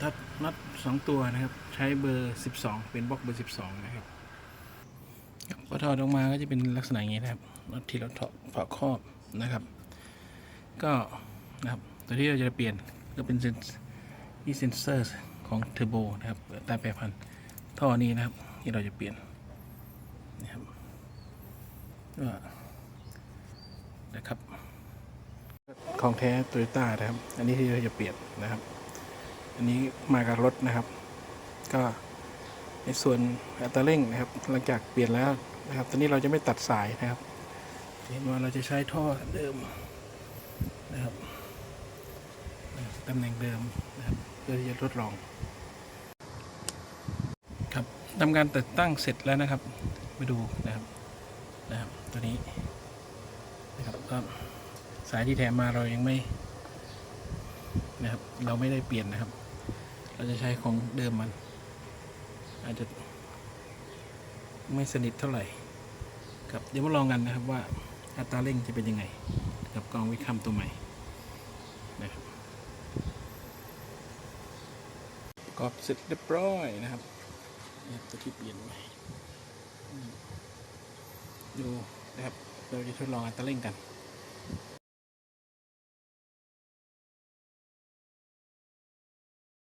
ถ้ารับสองตัวนะครับ ใช้เบอร์สิบสองเป็นบล็อกเบอร์สิบสองนะครับพอถอดออกมาก็จะเป็นลักษณะอย่างนี้นะครับน็อตที่เราถอดฝาครอบนะครับ ก็นะครับตัวที่เราจะเปลี่ยนก็เป็นเซนที่เซนเซอร์ของเทอร์โบนะครับใต้แปรพันธ์ท่อนี้นะครับ ที่เราจะเปลี่ยนนะครับก็นะครับ ของแท้โตโยต้านะครับ อันนี้ที่เราจะเปลี่ยนนะครับ อันนี้มากับรถนะครับ ก็ในส่วนอัตราเร่งนะครับ หลังจากเปลี่ยนแล้วนะครับ ตอนนี้เราจะไม่ตัดสายนะครับเห็นว่าเราจะใช้ท่อเดิมนะครับตำแหน่งเดิมนะครับเพื่อที่จะทดลอง ครับทำการติดตั้งเสร็จแล้วนะครับไปดูนะครับนะครับตัวนี้นะครับก็สายที่แถมมาเรายังไม่นะครับ เราไม่ได้เปลี่ยนนะครับ เราจะใช้ของเดิมมัน อาจจะไม่สนิทเท่าไหร่ครับเดี๋ยวมาลองกันนะครับว่าอัตราเร่งจะเป็นยังไง กับกล้องวิคัมตัวใหม่นะครับประกอบเสร็จเรียบร้อยนะครับนี่ตัวที่เปลี่ยนใหม่ดูนะครับเราจะทดลองอัตราเร่งกัน